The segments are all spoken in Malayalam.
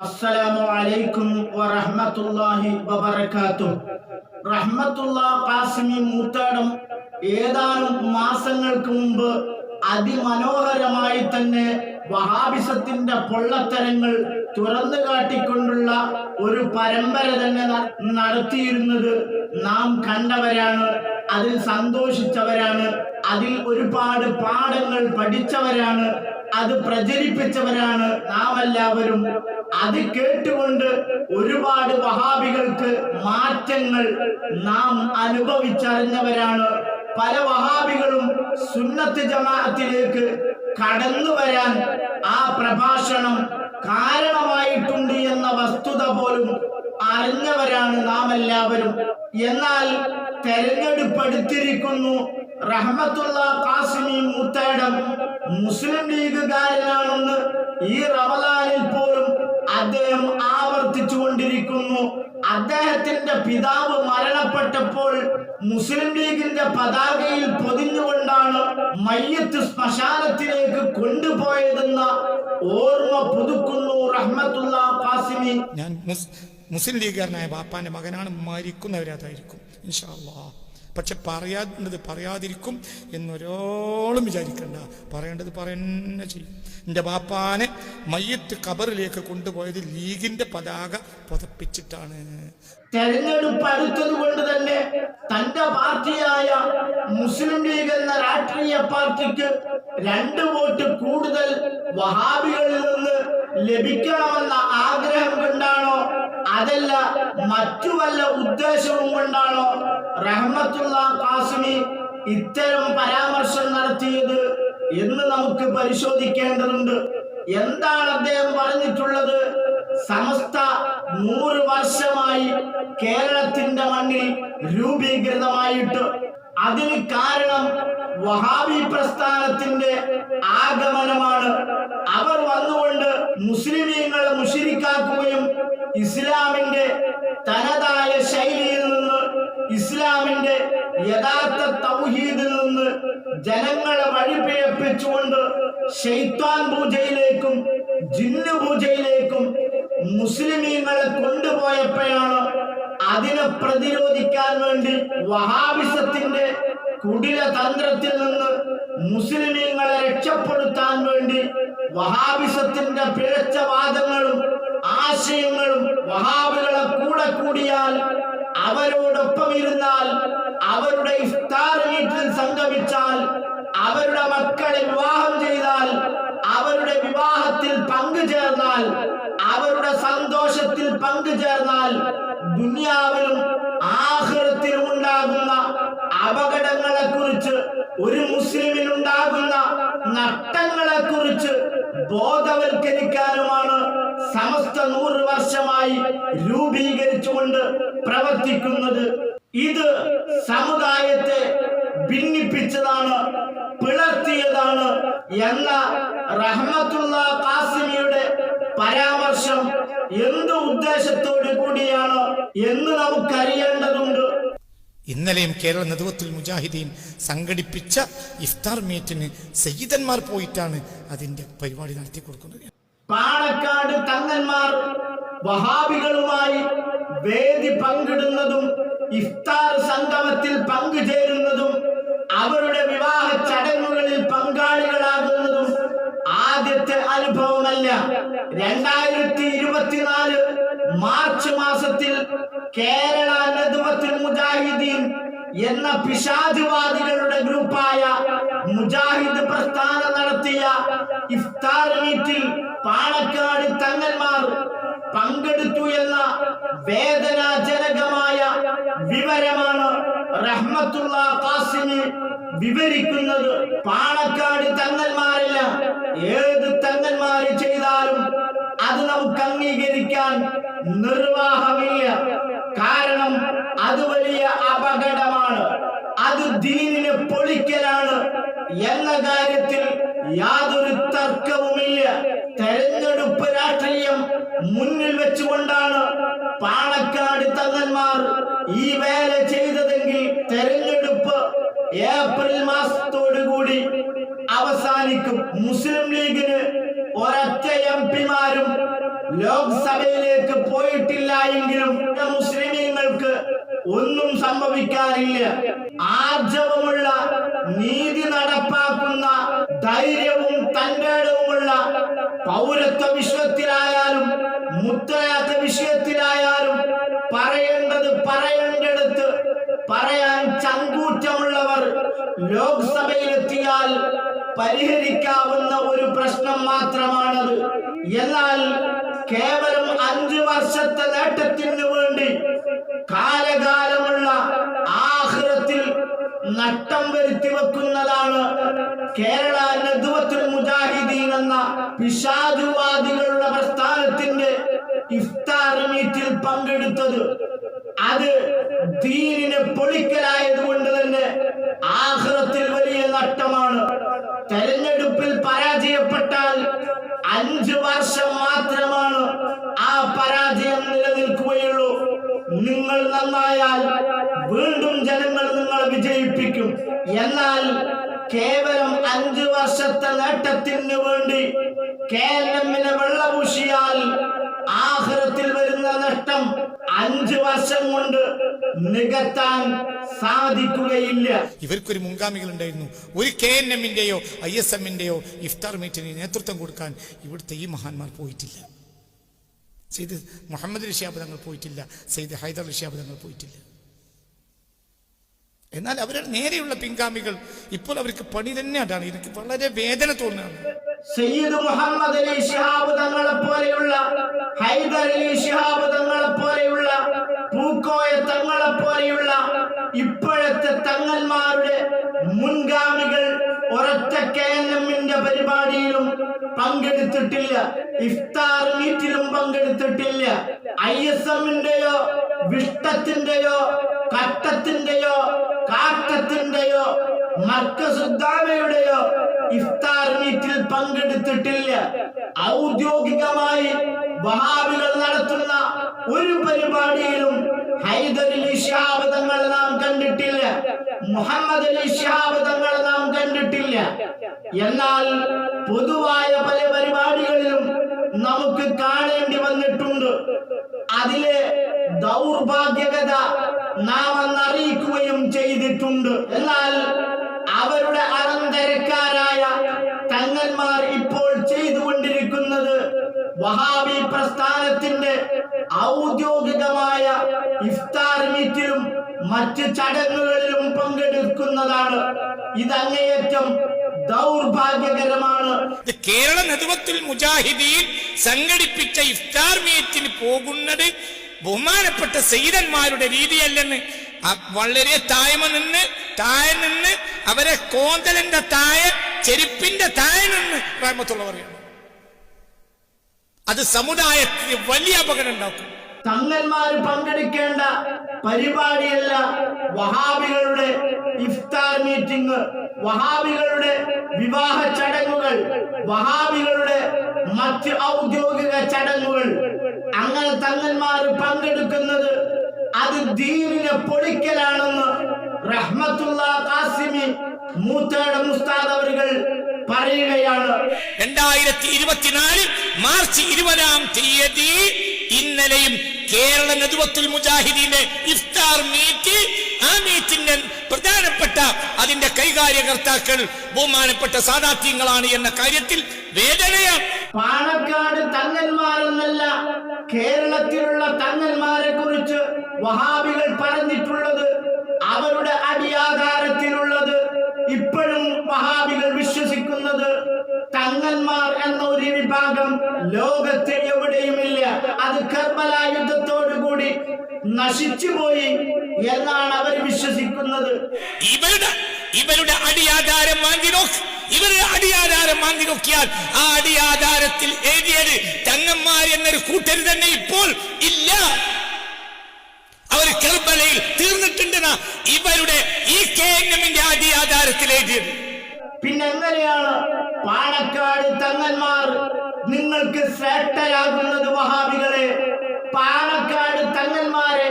അസ്സലാമു അലൈക്കും വറഹ്മത്തുള്ളാഹി വബറകാതുഹു. റഹ്മത്തുള്ള കാസിമി മൂത്താടം ഏതാനും മാസങ്ങൾക്ക് മുമ്പ് അതിമനോഹരമായി തന്നെ വഹാബിസത്തിന്റെ പൊള്ളത്തരങ്ങൾ തുറന്നു കാട്ടിക്കൊണ്ടുള്ള ഒരു പരമ്പര തന്നെ നടത്തിയിരുന്നത് നാം കണ്ടവരാണ്. അതിൽ സന്തോഷിച്ചവരാണ്. അതിൽ ഒരുപാട് പാഠങ്ങൾ പഠിച്ചവരാണ്. അത് പ്രചരിപ്പിച്ചവരാണ് നാം എല്ലാവരും അത് കേട്ടുകൊണ്ട് ഒരുപാട് വഹാബികൾക്ക് മാറ്റങ്ങൾ നാം അനുഭവിച്ചറിഞ്ഞവരാണ്. പല വഹാബികളും സുന്നത്ത് ജമാഅത്തിലേക്ക് കടന്നു വരാൻ ആ പ്രഭാഷണം കാരണമായിട്ടുണ്ട് എന്ന വസ്തുത പോലും അറിഞ്ഞവരാണ് നാം എല്ലാവരും എന്നാൽ തെരഞ്ഞെടുപ്പ് റഹമത്തുള്ള റഹ്മത്തുള്ള കാസിമി മുത്തേടം മുസ്ലിം ലീഗുകാരനാണെന്ന് ഈ റമലാനിൽ പോലും അദ്ദേഹം ആവർത്തിച്ചു കൊണ്ടിരിക്കുന്നു. അദ്ദേഹത്തിന്റെ പിതാവ് മരണപ്പെട്ടപ്പോൾ മുസ്ലിം ലീഗിന്റെ പതാകയിൽ പൊതിഞ്ഞുകൊണ്ടാണ് മയ്യത്ത് ശ്മശാനത്തിലേക്ക് കൊണ്ടുപോയതെന്ന ഓർമ്മ പുതുക്കുന്നു റഹ്മത്തുള്ള കാസിമി ഞാൻ മുസ്ലിം ലീഗുകാരനായ ബാപ്പാന്റെ മകനാണ്. മരിക്കുന്നവരതായിരിക്കും. ഇൻഷാ അല്ലാ. പക്ഷെ പറയാണ്ടത് പറയാതിരിക്കും എന്നൊരാളും വിചാരിക്കണ്ട. പറയേണ്ടത് പറയുന്ന ചെയ്യും. എന്റെ ബാപ്പാനെ മയ്യത്ത് കബറിലേക്ക് കൊണ്ടുപോയത് ലീഗിന്റെ പതാക പുതപ്പിച്ചിട്ടാണ്. തെരഞ്ഞെടുപ്പ് അടുത്തത് കൊണ്ട് തന്നെ തന്റെ പാർട്ടിയായ മുസ്ലിം ലീഗ് എന്ന രാഷ്ട്രീയ പാർട്ടിക്ക് രണ്ട് വോട്ട് കൂടുതൽ വഹാബികളിൽ നിന്ന് ലഭിക്കണമെന്ന ആഗ്രഹം കൊണ്ടാണോ അതല്ല മറ്റു വല്ല ഉദ്ദേശവും കൊണ്ടാണോ റഹ്മത്തുള്ള കാസിമി ഇത്തരം പരാമർശം നടത്തിയത് എന്ന് നമുക്ക് പരിശോധിക്കേണ്ടതുണ്ട്. എന്താണ് അദ്ദേഹം പറഞ്ഞിട്ടുള്ളത്? സമസ്ത നൂറ് വർഷമായി കേരളത്തിന്റെ മണ്ണിൽ രൂപീകൃതമായിട്ട് അതിന് കാരണം വഹാബി പ്രസ്ഥാനത്തിന്റെ ആഗമനമാണ്. അവർ വന്നുകൊണ്ട് മുസ്ലിമീങ്ങളെ മുഷിരിക്കാക്കുകയും ഇസ്ലാമിന്റെ തനതായ ശൈലിയിൽ നിന്ന് ഇസ്ലാമിന്റെ യഥാർത്ഥ തൗഹീദിൽ നിന്ന് ജനങ്ങളെ വഴിപിഴപ്പിച്ചുകൊണ്ട് ഷെയ്ത്താൻ പൂജയിലേക്കും ജിന്നു പൂജയിലേക്കും മുസ്ലിമീങ്ങളെ കൊണ്ടുപോയപ്പോഴാണ് അതിനെ പ്രതിരോധിക്കാൻ വേണ്ടി വഹാബിസത്തിന്റെ കുടില തന്ത്രത്തിൽ നിന്ന് മുസ്ലിമീങ്ങളെ രക്ഷപ്പെടുത്താൻ വേണ്ടി വഹാബിസത്തിന്റെ പിഴച്ച വാദങ്ങളും ആശയങ്ങളും വഹാബികളെ കൂടെ കൂടിയാൽ അവരോടൊപ്പം ഇരുന്നാൽ അവരുടെ ഇഫ്താർ വീട്ടിൽ സംഗമിച്ചാൽ അവരുടെ മക്കളെ വിവാഹം ചെയ്താൽ അവരുടെ വിവാഹത്തിൽ പങ്കുചേർന്നാൽ അവരുടെ സന്തോഷത്തിൽ പങ്കുചേർന്നാൽ ദുനിയാവിലും ആഹൃത്തിലും ഉണ്ടാകുന്ന അപകടങ്ങളെ കുറിച്ച് ഒരു മുസ്ലിമിൽ ഉണ്ടാകുന്ന നഷ്ടങ്ങളെ കുറിച്ച് ബോധവൽക്കരിക്കാനുമാണ് സമസ്ത നൂറ് വർഷമായി രൂപീകരിച്ചുകൊണ്ട് പ്രവർത്തിക്കുന്നത്. ഇത് സമുദായത്തെ ഭിന്നിപ്പിച്ചതാണ് പിളർത്തിയതാണ് എന്ന റഹ്മത്തുള്ള കാസിമിയുടെ പരാമർശം എന്ത് ഉദ്ദേശത്തോടു കൂടിയാണ് എന്ന് നമുക്കറിയേണ്ടതുണ്ട്. ഇന്നലെയും കേരള നദുവത്തുൽ മുജാഹിദീൻ സംഘടിപ്പിച്ച ഇഫ്താർ മീറ്റിന് സയ്യിദന്മാർ പോയിട്ടാണ് അതിന്റെ പരിപാടി നടത്തി കൊടുക്കുന്നത്. പാലക്കാട് തങ്ങന്മാർ വഹാബികളുമായി വേദി പങ്കിടുന്നതും ഇഫ്താർ സംഗമത്തിൽ പങ്കുചേരുന്നതും അവരുടെ വിവാഹ ചടങ്ങുകളിൽ പങ്കാളികളാകുന്നതും ആദ്യത്തെ അനുഭവമല്ല. രണ്ടായിരത്തി ഇരുപത്തിനാല് മാർച്ച് മാസത്തിൽ കേരള നദുമത്തിൽ മുജാഹിദീൻ എന്ന പിശാദിവാദികളുടെ ഗ്രൂപ്പായ മുജാഹിദ് പ്രസ്ഥാനം നടത്തിയ ഇഫ്താർ മീറ്റിൽ പാണക്കാട് തങ്ങന്മാർ പങ്കെടുത്തു എന്ന വേദനാജനകമായ വിവരമാണ് റഹ്മത്തുള്ള ഖാസിമി വിവരിക്കുന്നത്. പാണക്കാട് തങ്ങന്മാരല്ല. ഏത് തങ്ങന്മാര് ചെയ്താലും അത് നമുക്ക് അംഗീകരിക്കാൻ നിർവാഹമില്ല. കാരണം അത് വലിയ അപകടമാണ്. അത് ദീനിനെ പൊളിക്കലാണ് എന്ന കാര്യത്തിൽ യാതൊരു തർക്കവുമില്ല. തെരഞ്ഞെടുപ്പ് രാഷ്ട്രീയം മുന്നിൽ വെച്ചുകൊണ്ടാണ് തങ്ങന്മാർ ഈ വേല ചെയ്തതെങ്കിൽ തെരഞ്ഞെടുപ്പ് ഏപ്രിൽ മാസത്തോടു കൂടി അവസാനിക്കും. മുസ്ലിം ലീഗിന് ഒരൊറ്റ എം പിമാരും ലോക്സഭയിലേക്ക് പോയിട്ടില്ല എങ്കിലും മുസ്ലിമീങ്ങൾക്ക് ഒന്നും സംഭവിക്കാറില്ല ആർജവമുള്ള നീതി നടപ്പാക്കുന്ന ധൈര്യവും തന്റേടവുമുള്ള പൗരത്വ വിഷയത്തിലായാലും മുത്തലാത്ത വിഷയത്തിലായാലും ലോക്സഭയിലെത്തിയാൽ പരിഹരിക്കാവുന്ന ഒരു പ്രശ്നം മാത്രമാണത്. എന്നാൽ കേവലം അഞ്ചു വർഷത്തെ നേട്ടത്തിന് വേണ്ടി കാലകാലമുള്ള ആഹൃത്തിൽ നട്ടം വരുത്തി വെക്കുന്നതാണ് കേരള നദുവത്തുൽ മുജാഹിദീൻ എന്ന പിശാചുവാദികളുടെ പ്രസ്ഥാനത്തിന്റെ ഇഫ്താർ മീറ്റിൽ പങ്കെടുത്തത്. അത് ദീനിനെ പൊളിക്കലായതുകൊണ്ട് തന്നെ ആഹ്റത്തിൽ വലിയ നഷ്ടമാണ്. തെരഞ്ഞെടുപ്പിൽ പരാജയപ്പെട്ടാൽ അഞ്ച് വർഷം മാത്രമാണ് ആ പരാജയം നിലനിൽക്കുകയുള്ളൂ. നിങ്ങൾ നന്നായാൽ വീണ്ടും ജനങ്ങൾ നിങ്ങളെ വിജയിപ്പിക്കും. എന്നാൽ കേവലം അഞ്ചു വർഷത്തെ നേട്ടത്തിന് വേണ്ടി കേരളമിനെ വെള്ളപൂശിയാൽ ആഹ്റത്തിൽ വരുന്ന നഷ്ടം അഞ്ചു വർഷം കൊണ്ട് നികത്താൻ സാധിക്കുകയില്ല. ഇവർക്കൊരു മുൻഗാമികൾ ഉണ്ടായിരുന്നു ഒരു കെ എൻ എമ്മിന്റെയോ ഐ എസ് എമ്മിന്റെയോ ഇഫ്താർ മീറ്റിന് നേതൃത്വം കൊടുക്കാൻ ഇവിടുത്തെ ഈ മഹാന്മാർ പോയിട്ടില്ല. സെയ്ദ് മുഹമ്മദ് ഋഷിയാബ് തങ്ങൾ പോയിട്ടില്ല. സെയ്ദ് ഹൈദർ ഋഷിയാബ് തങ്ങൾ പോയിട്ടില്ല. എന്നാൽ അവരുടെ നേരെയുള്ള പിൻഗാമികൾ ഇപ്പോൾ അവർക്ക് പണി തന്നെ തന്നെയാണ് എനിക്ക് വളരെ വേദന തോന്നുകയാണ്. സയ്യിദ് മുഹമ്മദ് അലി ശിഹാബ് തങ്ങളെ പോലെയുള്ള ഹൈദർ അലി ശിഹാബ് തങ്ങളെ പോലെയുള്ള പൂക്കോയ തങ്ങളെ പോലെയുള്ള ഇപ്പോഴത്തെ തങ്ങന്മാരുടെ മുൻഗാമികൾ ഒരൊറ്റ കേന്ദ്രമിന്റെ പരിപാടിയിലും പങ്കെടുത്തിട്ടില്ല. ഇഫ്താർ മീറ്റിലും പങ്കെടുത്തിട്ടില്ല. ഐ എസ് എമ്മിന്റെയോ വിഷ്ടത്തിന്റെയോ കട്ടത്തിന്റെയോ കാട്ടത്തിന്റെയോ മർക്കസുദ്ദാമയുടെയോ ഇഫ്താർ മീറ്റിൽ പങ്കെടുത്തിട്ടില്ല. ഔദ്യോഗികമായി വഹാബികൾ നടത്തുന്ന ഒരു പരിപാടിയിലും ഹൈദർ അലി നാം കണ്ടിട്ടില്ല. മുഹമ്മദ് അലി നാം കണ്ടിട്ടില്ല. എന്നാൽ പൊതുവായ പല പരിപാടികളിലും നമുക്ക് കാണേണ്ടി വന്നിട്ടുണ്ട്. അതിലെ ദൗർഭാഗ്യകത നാം അന്ന് അറിയിക്കുകയും ചെയ്തിട്ടുണ്ട്. എന്നാൽ അവരുടെ അനന്തരക്കാരായ തങ്ങന്മാർ ഇപ്പോൾ ചെയ്തുകൊണ്ടിരിക്കുന്നത് വഹാബി പ്രസ്ഥാനത്തിന്റെ ഔദ്യോഗികമായ ഇഫ്താർ മീറ്റിലും മറ്റ് ചടങ്ങുകളിലും പങ്കെടുക്കുന്നതാണ്. ഇതങ്ങേയറ്റം ദൗർഭാഗ്യകരമാണ്. കേരള നേതൃത്വത്തിൽ മുജാഹിദീൻ സംഘടിപ്പിച്ച ഇഫ്താർ മീറ്റിന് പോകുന്നത് ബഹുമാനപ്പെട്ട സൈതന്മാരുടെ രീതിയല്ലെന്ന് വളരെ താഴ്മ നിന്ന് താഴെ നിന്ന് അവരെ കോന്തലിന്റെ താഴെ ചെരുപ്പിന്റെ താഴെ നിന്ന് റഹ്മത്തുള്ള അത് സമുദായത്തിന് വലിയ അപകടം ഉണ്ടാക്കും. തങ്ങന്മാർ പങ്കെടുക്കേണ്ട പരിപാടിയല്ല വഹാബികളുടെ ഇഫ്താർ മീറ്റിംഗ് വഹാബികളുടെ വിവാഹ ചടങ്ങുകൾ വഹാബികളുടെ മറ്റ് ഔദ്യോഗിക ചടങ്ങുകൾ. അങ്ങനെ തങ്ങന്മാർ പങ്കെടുക്കുന്നത് അത് ദീനിനെ പൊളിക്കലാണെന്ന് റഹ്മത്തുള്ള കാസിമി മൂത്തേടെ മുസ്താദ് അവരുകൾ പറയുകയാണ്. രണ്ടായിരത്തി ഇരുപത്തിനാല് മാർച്ച് ഇരുപതാം തീയതി ഇന്നലെയും കേരള നെതുവത്തുൽ മുജാഹിദീന്റെ ഇഫ്താർ മീറ്റ് ആ മീറ്റിന്റെ പ്രധാനപ്പെട്ട അതിന്റെ കൈകാര്യകർത്താക്കൾ ബഹുമാനപ്പെട്ട സാദാത്യങ്ങളാണ് എന്ന കാര്യത്തിൽ വേദനയാണ് പാണക്കാട് തങ്ങന്മാരെന്നല്ല കേരളത്തിലുള്ള തങ്ങന്മാരെ കുറിച്ച് വഹാബികൾ പറഞ്ഞിട്ടുള്ളത് എന്ന ലോകത്തെ എവിടെയും എവിടെയുമില്ല. അത് കർബല യുദ്ധത്തോടുകൂടി നശിച്ചുപോയി എന്നാണ് അവർ വിശ്വസിക്കുന്നത്. ഇവരുടെ ഇവരുടെ അടിയാധാരം വാങ്ങി നോക്ക്. ഇവരുടെ അടിയാധാരം വാങ്ങി നോക്കിയാൽ ആ അടിയാധാരത്തിൽ എഴുതിയത് തങ്ങന്മാർ എന്നൊരു കൂട്ടർ തന്നെ ഇപ്പോൾ ഇല്ല. അവർ കർബലയിൽ തീർന്നിട്ടുണ്ടെന്ന ഇവരുടെ ഈ കെ എൻ എമ്മിന്റെ അടിയാധാരത്തിൽ എഴുതിയത്. പിന്നെ എങ്ങനെയാണ് പാണക്കാട് തങ്ങന്മാർ നിങ്ങൾക്ക് ശ്രേഷ്ഠയാകുന്നത് വഹാബികളെ. പാലക്കാട് തങ്ങന്മാരെ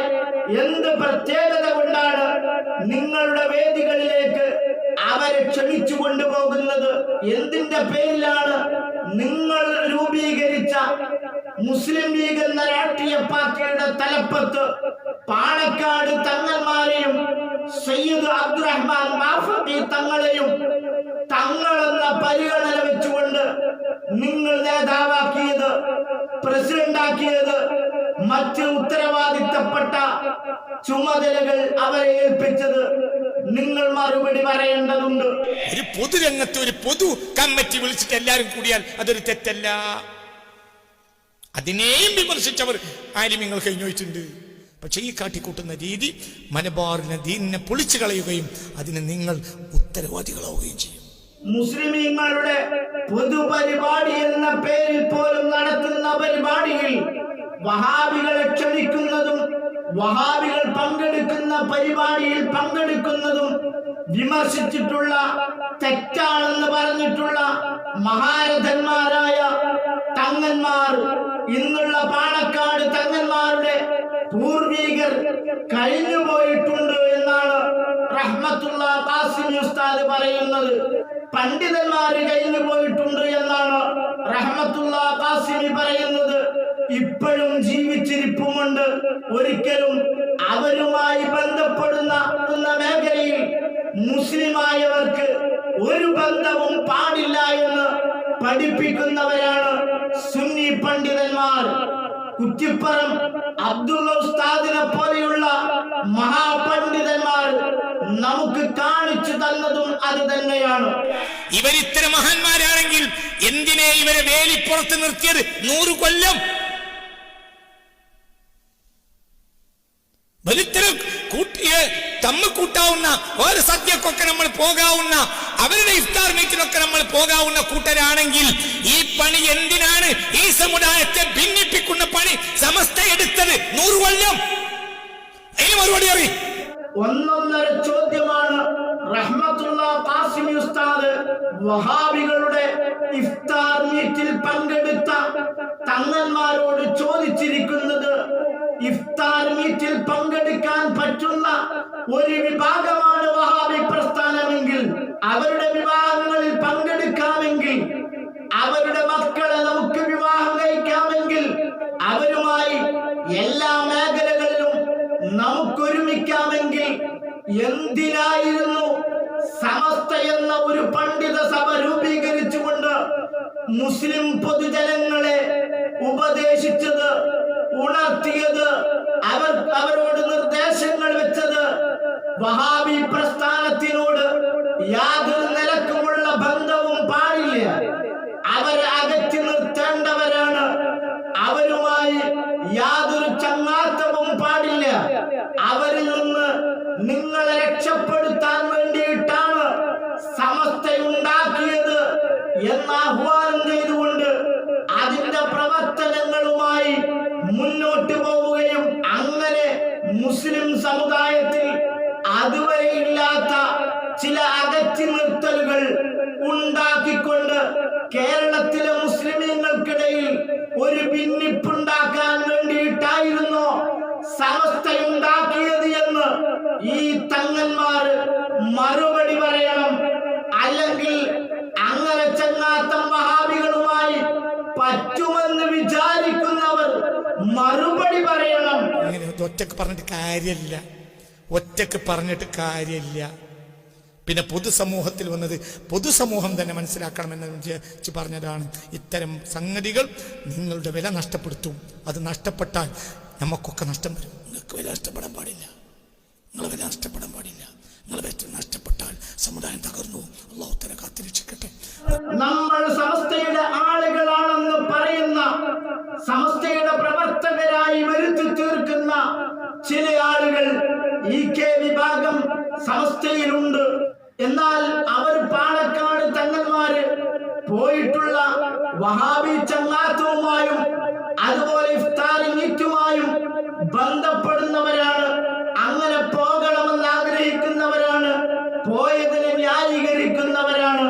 എന്ത് പ്രത്യേകത കൊണ്ടാണ് നിങ്ങളുടെ വേദികളിലേക്ക് അവരെ ക്ഷണിച്ചു കൊണ്ടുപോകുന്നത്? എന്തിന്റെ പേരിലാണ് നിങ്ങൾ രൂപീകരിച്ച മുസ്ലിം ലീഗ് എന്ന രാഷ്ട്രീയ പാർട്ടിയുടെ തലപ്പത്ത് പാലക്കാട് തങ്ങന്മാരെയും സയ്യിദ് അബ്ദുറഹ്മാൻ തങ്ങളെയും നിങ്ങൾ നേതാവാക്കിയത് പ്രസിഡന്റാക്കിയത് മറ്റ് ഉത്തരവാദിത്തപ്പെട്ട ചുമതലകൾ അവരെ ഏൽപ്പിച്ചത് നിങ്ങൾ മറുപടി പറയേണ്ടതുണ്ട്. ഒരു പൊതുരംഗത്ത് ഒരു പൊതു കമ്മിറ്റി വിളിച്ചിട്ട് എല്ലാവരും കൂടിയാൽ അതൊരു തെറ്റല്ല. അതിനെയും വിമർശിച്ചവർ ആലിമ്യങ്ങൾ കഴിഞ്ഞോയിട്ടുണ്ട് പക്ഷേ ഈ കാട്ടിക്കൂട്ടുന്ന രീതി മലബാറിനെ ദീനിനെ പൊളിച്ചു കളയുകയും അതിന് നിങ്ങൾ ഉത്തരവാദികളാവുകയും ചെയ്യും. മുസ്ലിമീങ്ങളുടെ പൊതുപരിപാടി എന്ന പേരിൽ പോലും നടത്തുന്ന പരിപാടിയിൽ വഹാബികളെ ക്ഷണിക്കുന്നതും വഹാബികൾ പങ്കെടുക്കുന്ന പരിപാടിയിൽ പങ്കെടുക്കുന്നതും വിമർശിച്ചിട്ടുള്ള തെറ്റാണെന്ന് പറഞ്ഞിട്ടുള്ള മഹാരഥന്മാരായ തങ്ങന്മാർ ഇന്നുള്ള പാണക്കാട് തങ്ങന്മാരുടെ പൂർവീകർ കഴിഞ്ഞു പോയിട്ടുണ്ട് എന്നാണ് റഹ്മത്തുള്ള ഖാസിമി ഉസ്താദ് പറയുന്നത് പണ്ഡിതന്മാര് കഴിഞ്ഞു പോയിട്ടുണ്ട് എന്നാണ് റഹ്മത്തുള്ള കാസിമി പറയുന്നത്. ഇപ്പോഴും ജീവിച്ചിരിപ്പുമുണ്ട്. ഒരിക്കലും അവരുമായി ബന്ധപ്പെടുന്ന മേഖലയിൽ മുസ്ലിമായവർക്ക് ഒരു ബന്ധവും പാടില്ല എന്ന് പഠിപ്പിക്കുന്നവരാണ് സുന്നി പണ്ഡിതന്മാർ. കുറ്റിപ്പുറം അബ്ദുള്ള ഉസ്താദിനെ പോലെയുള്ള മഹാപണ്ഡിതന്മാർ നമുക്ക് കാണിച്ചു തന്നതും അത് തന്നെയാണ്. ഇവരിത്തരം മഹാന്മാരാണെങ്കിൽ എന്തിനെ ഇവരെ വേലിപ്പുറത്ത് നിർത്തിയത്? നൂറ് കൊല്ലം. വലിത്തരം കൂട്ടിയെ തമ്മ കൂട്ടാവുന്ന ഓരോ സദ്യക്കൊക്കെ നമ്മൾ പോകാവുന്ന അവരുടെ ഇഫ്താർ മീറ്റിനൊക്കെ നമ്മൾ പോകാവുന്ന കൂട്ടരാണെങ്കിൽ ഈ പണി എന്തിനാണ് ഈ സമുദായത്തെ ഭിന്നിപ്പിക്കുന്ന പണി? സമസ്ത എടുത്തത് നൂറ് കൊല്ലം. അതിന് മറുപടി അറിയും ഒന്നൊന്നര ചോദ്യമാണ് ഉസ്താദ് വഹാബികളുടെ ഇഫ്താർ മീറ്റിൽ പങ്കെടുത്ത തങ്ങന്മാരോട് ചോദിച്ചിരിക്കുന്നത് ഇഫ്താർ മീറ്റിൽ പങ്കെടുക്കാൻ പറ്റുന്ന ഒരു വിഭാഗമാണ് വഹാബി പ്രസ്ഥാനമെങ്കിൽ അവരുടെ വിഭാഗങ്ങളിൽ പങ്കെടുക്കാമെങ്കിൽ അവരുടെ എന്തിനായിരുന്നു സമസ്ത എന്ന ഒരു പണ്ഡിത സഭ രൂപീകരിച്ചുകൊണ്ട് മുസ്ലിം പൊതുജനങ്ങളെ ഉപദേശിച്ചത് ഉണർത്തിയത് അവർ അവരോട് നിർദ്ദേശങ്ങൾ വെച്ചത് വഹാബി പ്രസ്ഥാനത്തിനോട് യാതൊരു ഉണ്ടാക്കിക്കൊണ്ട് കേരളത്തിലെ മുസ്ലിമീങ്ങൾക്കിടയിൽ ഒരു ഭിന്നിപ്പുണ്ടാക്കാൻ വേണ്ടിയിട്ടായിരുന്നു സമസ്തയുണ്ടാക്കിയത് എന്ന് ഈ തങ്ങന്മാർ മറുപടി പറയണം. അല്ലെങ്കിൽ അങ്ങനെ ചങ്ങാത്തം വഹാബികളുമായി പറ്റുമെന്ന് വിചാരിക്കുന്നവർ മറുപടി പറയണം. ഒറ്റയ്ക്ക് പറഞ്ഞിട്ട് കാര്യമില്ല. ഒറ്റയ്ക്ക് പറഞ്ഞിട്ട് കാര്യമില്ല. പിന്നെ പൊതുസമൂഹത്തിൽ വന്നത് പൊതുസമൂഹം തന്നെ മനസ്സിലാക്കണമെന്ന് പറഞ്ഞതാണ്. ഇത്തരം സംഗതികൾ നിങ്ങളുടെ വില നഷ്ടപ്പെടുത്തും. അത് നഷ്ടപ്പെട്ടാൽ നമുക്കൊക്കെ നഷ്ടം വരും. നിങ്ങൾക്ക് വില നഷ്ടപ്പെടാൻ പാടില്ല. നിങ്ങൾ വില നഷ്ടപ്പെടാൻ പാടില്ല. നിങ്ങൾ വില നഷ്ടപ്പെട്ടാൽ സമുദായം തകർന്നു. അള്ളാഹു തല കാത്തിരക്ഷിക്കട്ടെ. നമ്മൾ സമസ്തയുടെ ആളുകളാണെന്ന് പറയുന്ന സമസ്തയുടെ പ്രവർത്തകരായി വരുത്തി തീർക്കുന്ന ചില ആളുകൾ ഈ കെ വിഭാഗം സമസ്തയിലുണ്ട്. എന്നാൽ അവർ പാലക്കാട് തങ്ങന്മാര് പോയിട്ടുള്ള വഹാബി ചങ്ങാത്തവുമായും അതുപോലെ ഇഫ്താരി മീറ്റുമായും ബന്ധപ്പെടുന്നവരാണ്. അങ്ങനെ പോകണമെന്ന് ആഗ്രഹിക്കുന്നവരാണ്. പോയതിനെ ന്യായീകരിക്കുന്നവരാണ്.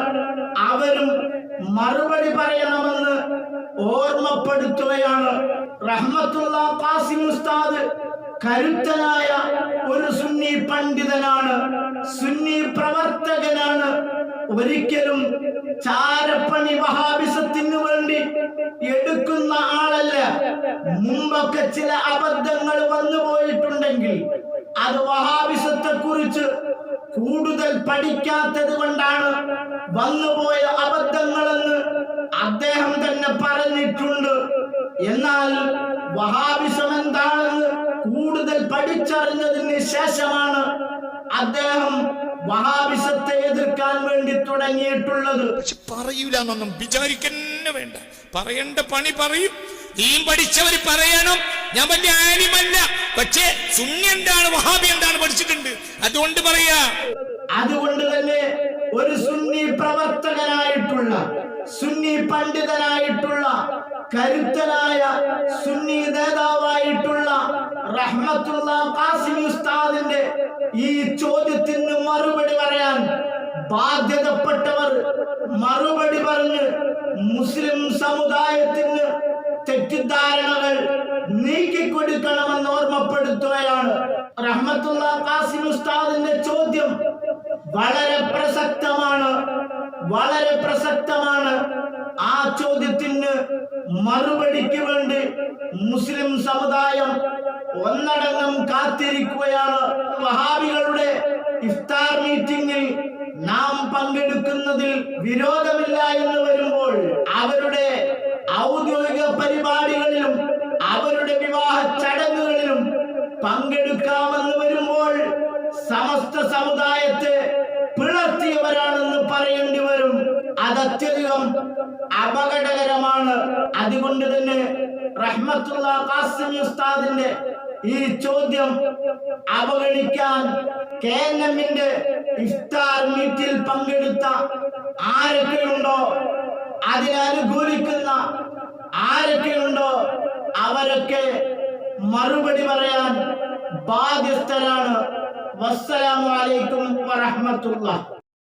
അവരും മറുപടി പറയണമെന്ന് ഓർമ്മപ്പെടുത്തുകയാണ്. റഹ്മത്തുള്ള ഖാസിം ഉസ്താദ് കരുത്തനായ ഒരു സുന്നി പണ്ഡിതനാണ് സുന്നി പ്രവർത്തകനാണ്. ഒരിക്കലും ചാരപ്പണി വഹാബിസത്തിന് വേണ്ടി എടുക്കുന്ന ആളല്ല. മുമ്പൊക്കെ ചില അബദ്ധങ്ങൾ വന്നു പോയിട്ടുണ്ടെങ്കിൽ അത് വഹാബിസത്തെ കുറിച്ച് കൂടുതൽ പഠിക്കാത്തത് കൊണ്ടാണ് വന്നുപോയ അബദ്ധങ്ങളെന്ന് അദ്ദേഹം തന്നെ പറഞ്ഞിട്ടുണ്ട്. എന്നാൽ വഹാബിസം എന്താണെന്ന് കൂടുതൽ പഠിച്ചറിഞ്ഞതിന് ശേഷമാണ് അദ്ദേഹം വഹാബിസത്തെ എതിർക്കാൻ വേണ്ടി തുടങ്ങിയിട്ടുള്ളത്. പക്ഷെ പറയൂല എന്നൊന്നും വിചാരിക്കന്നെ വേണ്ട. പറയേണ്ട പണി പറയും. ഈ പഠിച്ചവര് പറയണം. ഞാൻ വലിയ ആലിമല്ല. പക്ഷേ സുന്നി എന്താണ് വഹാബി എന്താണ് പഠിച്ചിട്ടുണ്ട്? അതുകൊണ്ട് പറയാ. അതുകൊണ്ട് തന്നെ ഒരു സുന്നി പ്രവർത്തകനായിട്ടുള്ള സുന്നി പണ്ഡിതനായിട്ടുള്ള കരുത്തനായ സുന്നി നേതാവായിട്ടുള്ള റഹ്മത്തുള്ള ഖാസിമി ഉസ്താദിന്റെ ഈ ചോദ്യത്തിന് മറുപടി പറയാൻ ബാധ്യതപ്പെട്ടവർ മറുപടി പറഞ്ഞ് മുസ്ലിം സമുദായത്തിന് തെറ്റിദ്ധാരണകൾ നീക്കിക്കൊടുക്കണമെന്ന് ഓർമ്മപ്പെടുത്തുകയാണ് റഹ്മത്തുള്ള ഖാസിം ഉസ്താദിന്റെ ചോദ്യം വളരെ പ്രസക്തമാണ്. വളരെ പ്രസക്തമാണ്. ആ ചോദ്യത്തിന് മറുപടിക്ക് വേണ്ടി മുസ്ലിം സമുദായം ഒന്നടങ്കം കാത്തിരിക്കുകയാണ്. വഹാബികളുടെ ഇഫ്താർ മീറ്റിംഗിൽ നാം പങ്കെടുക്കുന്നതിൽ വിരോധമില്ല എന്ന് വരുമ്പോൾ അവരുടെ ഔദ്യോഗിക പരിപാടികളിലും അവരുടെ വിവാഹ ചടങ്ങുകളിലും പങ്കെടുക്കാമെന്ന് വരുമ്പോൾ സമസ്ത സമുദായത്തെ അതത്യധികം അപകടകരമാണ്. അതുകൊണ്ട് തന്നെ റഹ്മത്തുള്ള ഖാസിമി ഉസ്താദിന്റെ ഈ ചോദ്യം അവഗണിക്കാൻ കെ എൻ എമ്മിന്റെ ഇഫ്താർ മീറ്റിൽ പങ്കെടുത്ത ആരൊക്കെയുണ്ടോ? അതിനെ അനുകൂലിക്കുന്ന ആരൊക്കെയുണ്ടോ? അവരൊക്കെ മറുപടി പറയാൻ ബാധ്യസ്ഥരാണ്. വസ്സലാമലൈക്കും വറഹമത്തുള്ള